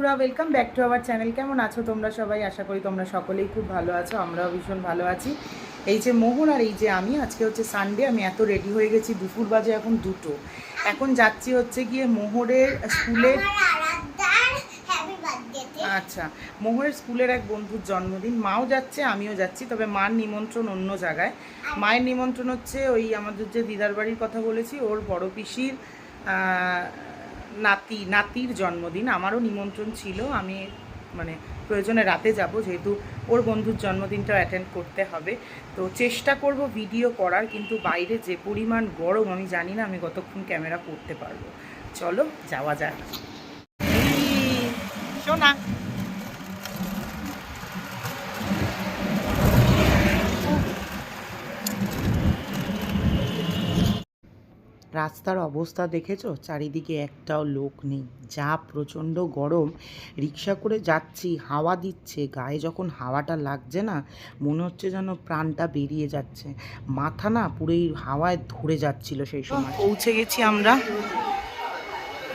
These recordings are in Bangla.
বন্ধুরা welcome back to our channel কেমন আছো তোমরা সবাই? আশা করি তোমরা সকলেই খুব ভালো আছো আমরাও ভীষণ ভালো আছি। এই যে মোহন আর এই যে আমি আজকে হচ্ছে সানডে আমি এত রেডি হয়ে গেছি দুপুর বাজে এখন দুটো। এখন যাচ্ছি হচ্ছে গিয়ে মোহরের স্কুলের আচ্ছা মোহরের স্কুলের এক বন্ধুর জন্মদিন। মাও যাচ্ছে আমিও যাচ্ছি তবে মার নিমন্ত্রণ অন্য জায়গায়। মায়ের নিমন্ত্রণ হচ্ছে ওই আমাদের যে দিদার বাড়ির কথা বলেছি ওর বড় পিসির নাতি, নাতির জন্মদিন, আমারও নিমন্ত্রণ ছিল, আমি মানে প্রয়োজনে রাতে যাব, যেহেতু ওর বন্ধুর জন্মদিনটাও অ্যাটেন্ড করতে হবে। তো চেষ্টা করব ভিডিও করার, কিন্তু বাইরে যে পরিমাণ গরম, আমি জানি না আমি কতক্ষণ ক্যামেরা করতে পারব। চলো, যাওয়া যাক। শোনা। রাস্তার অবস্থা দেখেছ? চারিদিকে একটাও লোক নেই। যা প্রচণ্ড গরম। রিক্সা করে যাচ্ছি, হাওয়া দিচ্ছে। গায়ে যখন হাওয়াটা লাগছে না, মনে হচ্ছে যেন প্রাণটা বেরিয়ে যাচ্ছে। মাথা না পুরো হাওয়ায় ধরে যাচ্ছিল সেই সময়। পৌঁছে গেছি আমরা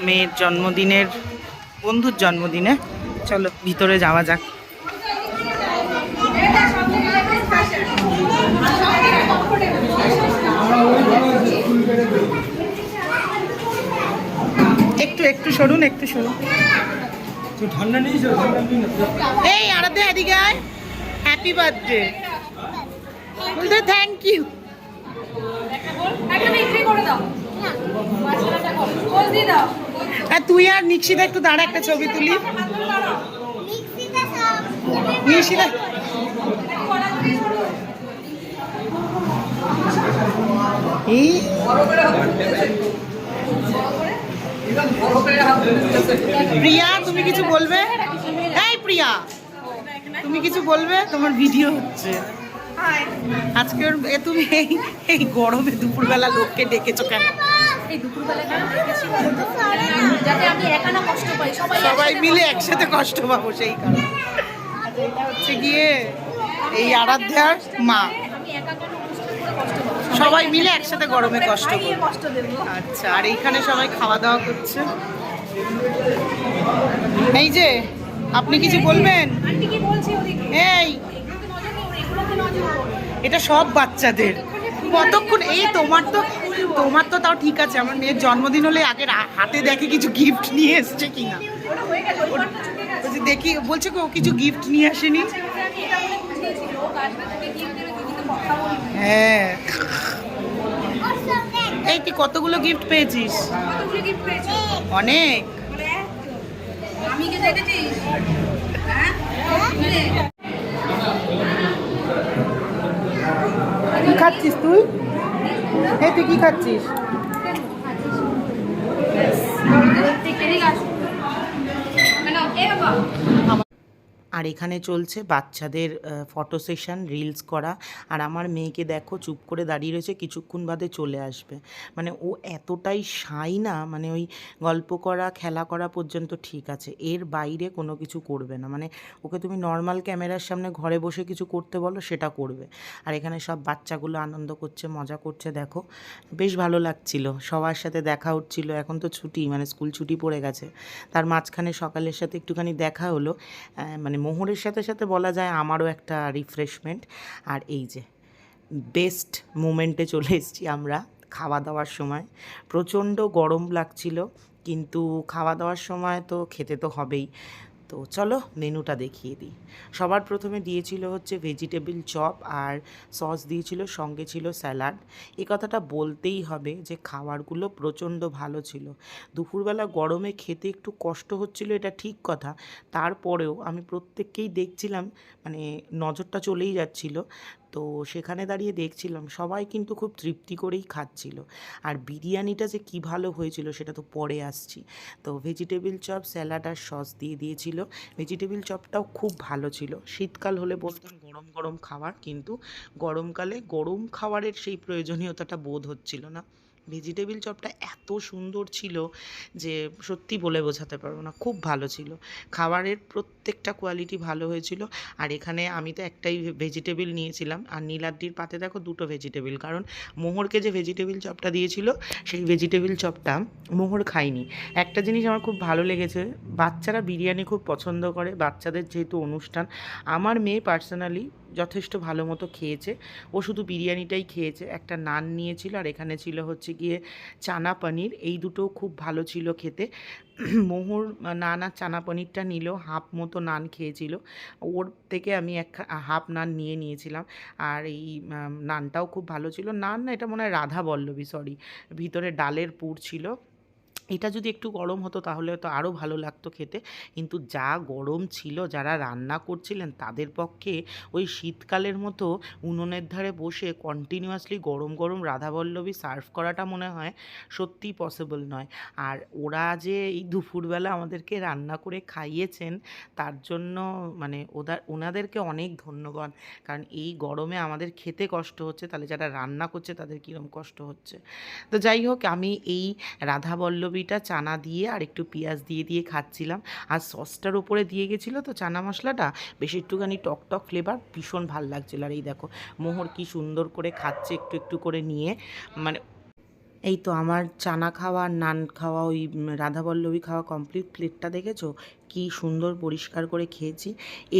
মেয়ের জন্মদিনের, বন্ধুর জন্মদিনে। চলো, ভিতরে যাওয়া যাক। একটু একটু সরুন একটু সরুন। এই আরাধ্যা, এদিকে আয়। হ্যাপি বার্থডে বলতে থ্যাংক ইউ আর তুই আর নিশ্চিত একটু দাঁড়া, একটা ছবি তুলি। নিশ্চিত এই। প্রিয়া তুমি কিছু বলবে? এই প্রিয়া তুমি কিছু বলবে? তোমার ভিডিও হচ্ছে। আজকে এ তুমি এই এই গরমে দুপুরবেলা লোককে ডেকেছো কেন? সবাই মিলে একসাথে কষ্ট পাবো সেই কারণে। হচ্ছে গিয়ে এই আরাধ্যার মা। সবাই মিলে একসাথে গরমে কষ্ট আচ্ছা আর এইখানে সবাই খাওয়া দাওয়া করছে। এই যে আপনি কিছু বলবেন? এই। এটা সব বাচ্চাদের। কতক্ষণ এই তোমার তো তোমার তো তাও ঠিক আছে। আমার মেয়ের জন্মদিন হলে আগে হাতে দেখে কিছু গিফট নিয়ে এসছে কিনা। দেখি বলছে কিছু গিফট নিয়ে আসেনি? হ্যাঁ। এই তুই কতগুলো গিফট পেয়েছিস? কতগুলো গিফট পেয়েছ? অনেক। কি হ্যাঁ? কি খাচ্ছিস তুই? হ্যাঁ তুই কি খাচ্ছিস এদিকে আসো। কেন? এ বাবা আর এখানে চলছে বাচ্চাদের ফটো সেশন রিলস করা। আর আমার মেয়েকে দেখো, চুপ করে দাঁড়িয়ে রয়েছে, কিছুক্ষণ বাদে চলে আসবে। মানে ও এতটাই সাই না মানে ওই গল্প করা, খেলা করা পর্যন্ত ঠিক আছে। এর বাইরে কোনো কিছু করবে না। মানে ওকে তুমি নর্মাল ক্যামেরার সামনে ঘরে বসে কিছু করতে বলো, সেটা করবে। আর এখানে সব বাচ্চাগুলো আনন্দ করছে, মজা করছে, দেখো। বেশ ভালো লাগছিল। সবার সাথে দেখা হচ্ছিল। এখন তো ছুটি মানে স্কুল ছুটি পড়ে গেছে। তার মাঝখানে সকালের সাথে একটুখানি দেখা হলো। মানে মোহরের সাথে সাথে বলা যায় আমারও একটা রিফ্রেশমেন্ট আর এই যে বেস্ট মোমেন্টে চলে এসেছি আমরা খাওয়া দাওয়ার সময়। প্রচণ্ড গরম লাগছিল, কিন্তু খাওয়া দাওয়ার সময় তো খেতে তো হবেই। তো চলো মেনুটা দেখিয়ে দিই। সবার প্রথমে দিয়েছিল হচ্ছে ভেজিটেবিল চপ আর সস দিয়েছিল, সঙ্গে ছিল স্যালাড এ কথাটা বলতেই হবে যে খাবারগুলো প্রচণ্ড ভালো ছিল। দুপুরবেলা গরমে খেতে একটু কষ্ট হচ্ছিল, এটা ঠিক কথা। তারপরেও আমি প্রত্যেককেই দেখছিলাম মানে নজরটা চলেই যাচ্ছিল। তো সেখানে দাঁড়িয়ে দেখছিলাম, সবাই কিন্তু খুব তৃপ্তি করেই খাচ্ছিল। আর বিরিয়ানিটা যে কি ভালো হয়েছিল সেটা তো পরে আসছি। তো ভেজিটেবিল চপ স্যালাড আর সস দিয়ে দিয়েছিল। ভেজিটেবিল চপটাও খুব ভালো ছিল। শীতকাল হলে বলতাম গরম গরম খাবার, কিন্তু গরমকালে গরম খাবারের সেই প্রয়োজনীয়তাটা বোধ হচ্ছিল না। ভেজিটেবিল চপটা এত সুন্দর ছিল যে সত্যি বলে বোঝাতে পারব না, খুব ভালো ছিল। খাবারের প্রত্যেকটা কোয়ালিটি ভালো হয়েছিল। আর এখানে আমি তো একটাই ভেজিটেবিল নিয়েছিলাম। আর নীলাদ্রির পাতে দেখো দুটো ভেজিটেবিল কারণ মোহরকে যে ভেজিটেবিল চপটা দিয়েছিল, সেই ভেজিটেবিল চপটা মোহর খায়নি একটা জিনিস আমার খুব ভালো লেগেছে, বাচ্চারা বিরিয়ানি খুব পছন্দ করে, বাচ্চাদের যেহেতু অনুষ্ঠান। আমার মেয়ে পার্সোনালি যথেষ্ট ভালো মতো খেয়েছে। ও শুধু বিরিয়ানিটাই খেয়েছে, একটা নান নিয়েছিল আর এখানে ছিল হচ্ছে গিয়ে চানা পনির। এই দুটো খুব ভালো ছিল খেতে। মোহর নান আর চানা পনিরটা নিল, হাফ মতো নান খেয়েছিল। ওর থেকে আমি এক হাফ নান নিয়ে নিয়েছিলাম আর এই নানটাও খুব ভালো ছিল। নান না, এটা মনে হয় রাধা বল্লভী সরি ভিতরে ডালের পুর ছিল। এটা যদি একটু গরম হতো তাহলে তো আরও ভালো লাগতো খেতে। কিন্তু যা গরম ছিল, যারা রান্না করছিলেন তাদের পক্ষে ওই শীতকালের মতো উনুনের ধারে বসে কন্টিনিউয়াসলি গরম গরম রাধাবল্লভী সার্ভ করাটা মনে হয় সত্যিই পসিবল নয়। আর ওরা যে এই দুপুরবেলা আমাদেরকে রান্না করে খাইয়েছেন, তার জন্য মানে ওদের ওনাদেরকে অনেক ধন্যবাদ। কারণ এই গরমে আমাদের খেতে কষ্ট হচ্ছে, তাহলে যারা রান্না করছে তাদের কীরকম কষ্ট হচ্ছে। তো যাই হোক, আমি এই রাধা বল্লভীটা চানা দিয়ে আর একটু পেঁয়াজ দিয়ে দিয়ে খাচ্ছিলাম। আর সসটার ওপরে দিয়ে গেছিল তো চানা মশলাটা, বেশ একটুখানি টক টক ফ্লেভার ভীষণ ভালো লাগছিল। আর এই দেখো, মোহর কি সুন্দর করে খাচ্ছে একটু একটু করে নিয়ে। মানে এই তো আমার চানা খাওয়া, নান খাওয়া, ওই রাধাবল্লভী খাওয়া কমপ্লিট প্লেটটা দেখেছ? কি সুন্দর পরিষ্কার করে খেয়েছি।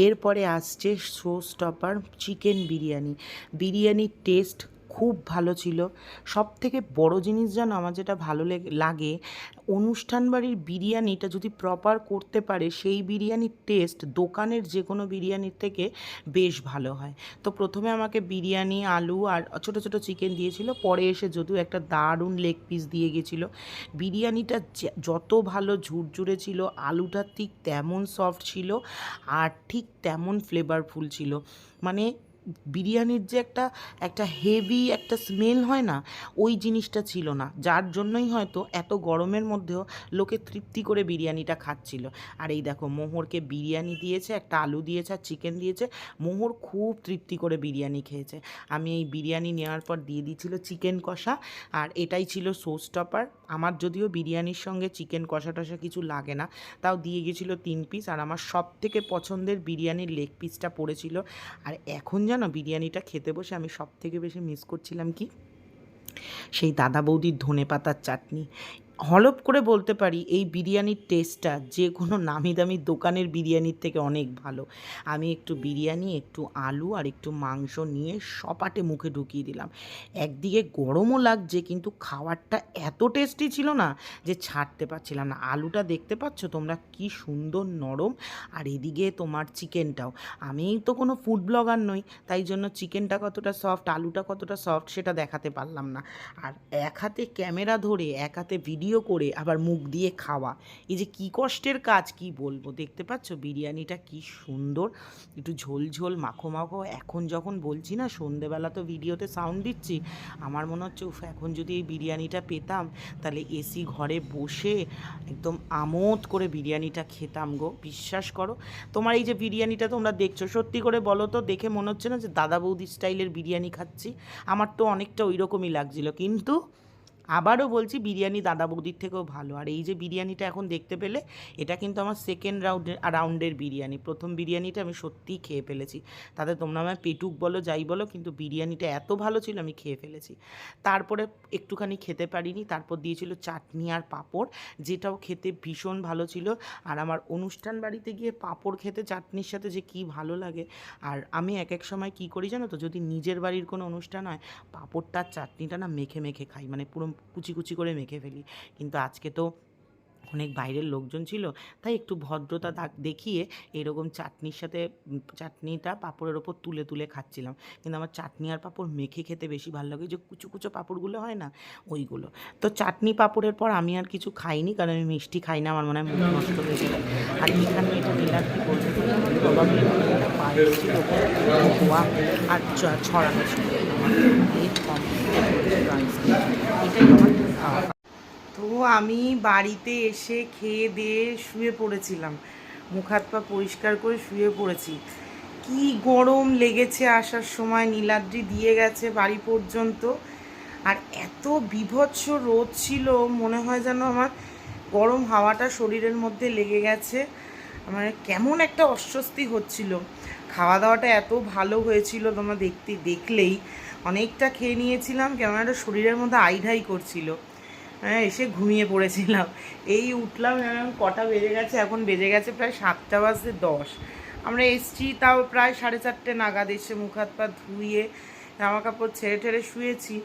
এরপরে আসছে শো স্টপার চিকেন বিরিয়ানি। বিরিয়ানির টেস্ট খুব ভালো ছিল। সব থেকে বড় জিনিস যেন আমার যেটা ভালো লেগে- অনুষ্ঠান বাড়ির বিরিয়ানিটা যদি প্রপার করতে পারে, সেই বিরিয়ানির টেস্ট দোকানের যে কোনো বিরিয়ানির থেকে বেশ ভালো হয়। তো প্রথমে আমাকে বিরিয়ানি, আলু আর ছোটো ছোটো চিকেন দিয়েছিল, পরে এসে যদিও একটা দারুণ লেগ পিস দিয়ে গেছিল। বিরিয়ানিটা যত ভালো ঝুরঝুরে ছিল, আলুটা ঠিক তেমন সফট ছিল আর ঠিক তেমন ফ্লেভারফুল ছিল। মানে বিরিয়ানির যে একটা একটা হেভি একটা স্মেল হয় না, ওই জিনিসটা ছিল না। যার জন্যই হয়তো এত গরমের মধ্যেও লোকে তৃপ্তি করে বিরিয়ানিটা খাচ্ছিল। আর এই দেখো, মোহরকে বিরিয়ানি দিয়েছে, একটা আলু দিয়েছে, আর চিকেন দিয়েছে। মোহর খুব তৃপ্তি করে বিরিয়ানি খেয়েছে। আমি এই বিরিয়ানি নেওয়ার পর দিয়ে দিয়েছিল চিকেন কষা, আর এটাই ছিল সোস টপার আমার যদিও বিরিয়ানির সঙ্গে চিকেন কষা টষা কিছু লাগে না, তাও দিয়ে গেছিল তিন পিস আর আমার সব থেকে পছন্দের বিরিয়ানির লেগ পিসটা পড়েছিল। আর এখন জানো, বিরিয়ানিটা খেতে বসে আমি সব থেকে বেশি মিস করছিলাম কি? সেই দাদা বৌদির ধনে পাতার চাটনি। হলপ করে বলতে পারি, এই বিরিয়ানির টেস্টটা যে কোনো নামি দামি দোকানের বিরিয়ানির থেকে অনেক ভালো। আমি একটু বিরিয়ানি, একটু আলু আর একটু মাংস নিয়ে সপাটে মুখে ঢুকিয়ে দিলাম। একদিকে গরমও লাগছে কিন্তু খাবারটা এত টেস্টি ছিল না যে ছাড়তে পারছিলাম না। আলুটা দেখতে পাচ্ছ তোমরা কি সুন্দর নরম আর এদিকে তোমার চিকেনটাও আমি তো কোনো ফুড ব্লগার নই, তাই জন্য চিকেনটা কতটা সফট আলুটা কতটা সফট সেটা দেখাতে পারলাম না। আর এক হাতে ক্যামেরা ধরে, এক হাতে ভিডিও করে আবার মুখ দিয়ে খাওয়া। এই যে কী কষ্টের কাজ, কি বলব? দেখতে পাচ্ছ বিরিয়ানিটা কি সুন্দর, একটু ঝোল ঝোল, মাখো মাখো। এখন যখন বলছি না, সন্ধেবেলা তো ভিডিওতে সাউন্ড দিচ্ছি, আমার মনে হচ্ছে, উফ, এখন যদি এই বিরিয়ানিটা পেতাম, তাহলে এসি ঘরে বসে একদম আমোদ করে বিরিয়ানিটা খেতাম গো, বিশ্বাস করো। তোমার এই যে বিরিয়ানিটা তোমরা দেখছ, সত্যি করে বলো তো, দেখে মনে হচ্ছে না যে দাদা বৌদি স্টাইলের বিরিয়ানি খাচ্ছি? আমার তো অনেকটা ওই রকমই লাগছিল, কিন্তু আবারও বলছি বিরিয়ানি দাদা বৌদির থেকেও ভালো। আর এই যে বিরিয়ানিটা এখন দেখতে পেলে, এটা কিন্তু আমার সেকেন্ড রাউন্ডের রাউন্ডের বিরিয়ানি। প্রথম বিরিয়ানিটা আমি সত্যিই খেয়ে ফেলেছি। তাতে তোমরা আমার পেটুক বলো, যাই বলো, কিন্তু বিরিয়ানিটা এত ভালো ছিল, আমি খেয়ে ফেলেছি। তারপরে একটুখানি খেতে পারিনি, তারপর দিয়েছিল চাটনি আর পাঁপড়, যেটাও খেতে ভীষণ ভালো ছিল। আর আমার অনুষ্ঠান বাড়িতে গিয়ে পাঁপড় খেতে, চাটনির সাথে যে কি ভালো লাগে। আর আমি এক এক সময় কি করি জানো তো, যদি নিজের বাড়ির কোনো অনুষ্ঠান হয়, পাঁপড়টা চাটনিটা না মেখে মেখে খাই। মানে পুরো কুচি কুচি করে মেখে ফেলি। কিন্তু আজকে তো অনেক বাইরের লোকজন ছিল, তাই একটু ভদ্রতা দেখিয়ে এরকম চাটনির সাথে চাটনিটা পাঁপড়ের ওপর তুলে তুলে খাচ্ছিলাম। কিন্তু আমার চাটনি আর পাঁপড় মেখে খেতে বেশি ভালো লাগে যে কুচো কুচো পাঁপড়গুলো হয় না, ওইগুলো। তো চাটনি পাঁপড়ের পর আমি আর কিছু খাইনি, কারণ আমি মিষ্টি খাই না, আমার মনে হয় মুখ নষ্ট হয়ে যাবে আর এখানে এটা নীলাদ্রি বলতে পারি? আর ছড়ানো ছিল। তো আমি বাড়িতে এসে খেয়ে দিয়ে শুয়ে পড়েছিলাম। মুখ হাত পা পরিষ্কার করে শুয়ে পড়েছি। কি গরম লেগেছে আসার সময়, নীলাদ্রি দিয়ে গেছে বাড়ি পর্যন্ত। আর এত বিভৎস রোদ ছিল, মনে হয় যেন আমার গরম হাওয়াটা শরীরের মধ্যে লেগে গেছে। আমার কেমন একটা অস্বস্তি হচ্ছিল। খাওয়া দাওয়াটা এত ভালো হয়েছিল তোমরা দেখতে, দেখলেই। অনেকটা খেয়ে নিয়েছিলাম কেমন একটা শরীরের মধ্যে আইঢাই করছিল। হ্যাঁ এসে ঘুমিয়ে পড়েছিলাম। এই উঠলাম এখন কটা বেজে গেছে, এখন বেজে গেছে প্রায় সাতটা বাজতে দশ। আমরা এসছি তাও প্রায় সাড়ে চারটে নাগাদ, এসে মুখ হাত পা ধুয়ে জামা কাপড় ছেড়ে ঠেড়ে শুয়েছি।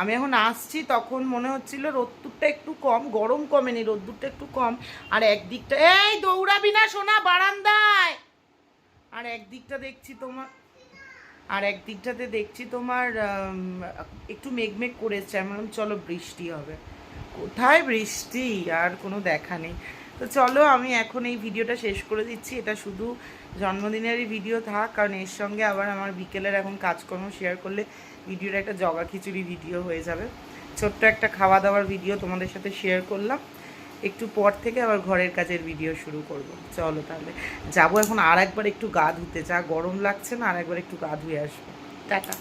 আমি এখন আসছি, তখন মনে হচ্ছিল রোদ্দুরটা একটু কম, গরম কমেনি, রোদ্দুরটা একটু কম। আর একদিকটা, এই দৌড়াবি না সোনা বারান্দায়! আর একদিকটা দেখছি তোমার আর একদিকটাতে দেখছি তোমার একটু মেঘমেঘ করেছে। আমি বললাম, চলো, বৃষ্টি হবে। কোথায় বৃষ্টি? আর কোনো দেখা নেই। তো চলো, আমি এখন এই ভিডিওটা শেষ করে দিচ্ছি। এটা শুধু জন্মদিনেরই ভিডিও থাক, কারণ এর সঙ্গে আবার আমার বিকেলের এখন কাজকর্ম শেয়ার করলে ভিডিওটা একটা জগা খিচুড়ি ভিডিও হয়ে যাবে। ছোট্ট একটা খাওয়া দাওয়ার ভিডিও তোমাদের সাথে শেয়ার করলাম। একটু পর থেকে আবার ঘরের কাজের ভিডিও শুরু করব। চলো তাহলে। যাব এখন আর একবার একটু গা ধুতে। যা গরম লাগছে না আর একবার একটু গা ধুয়ে আসব। টাটা।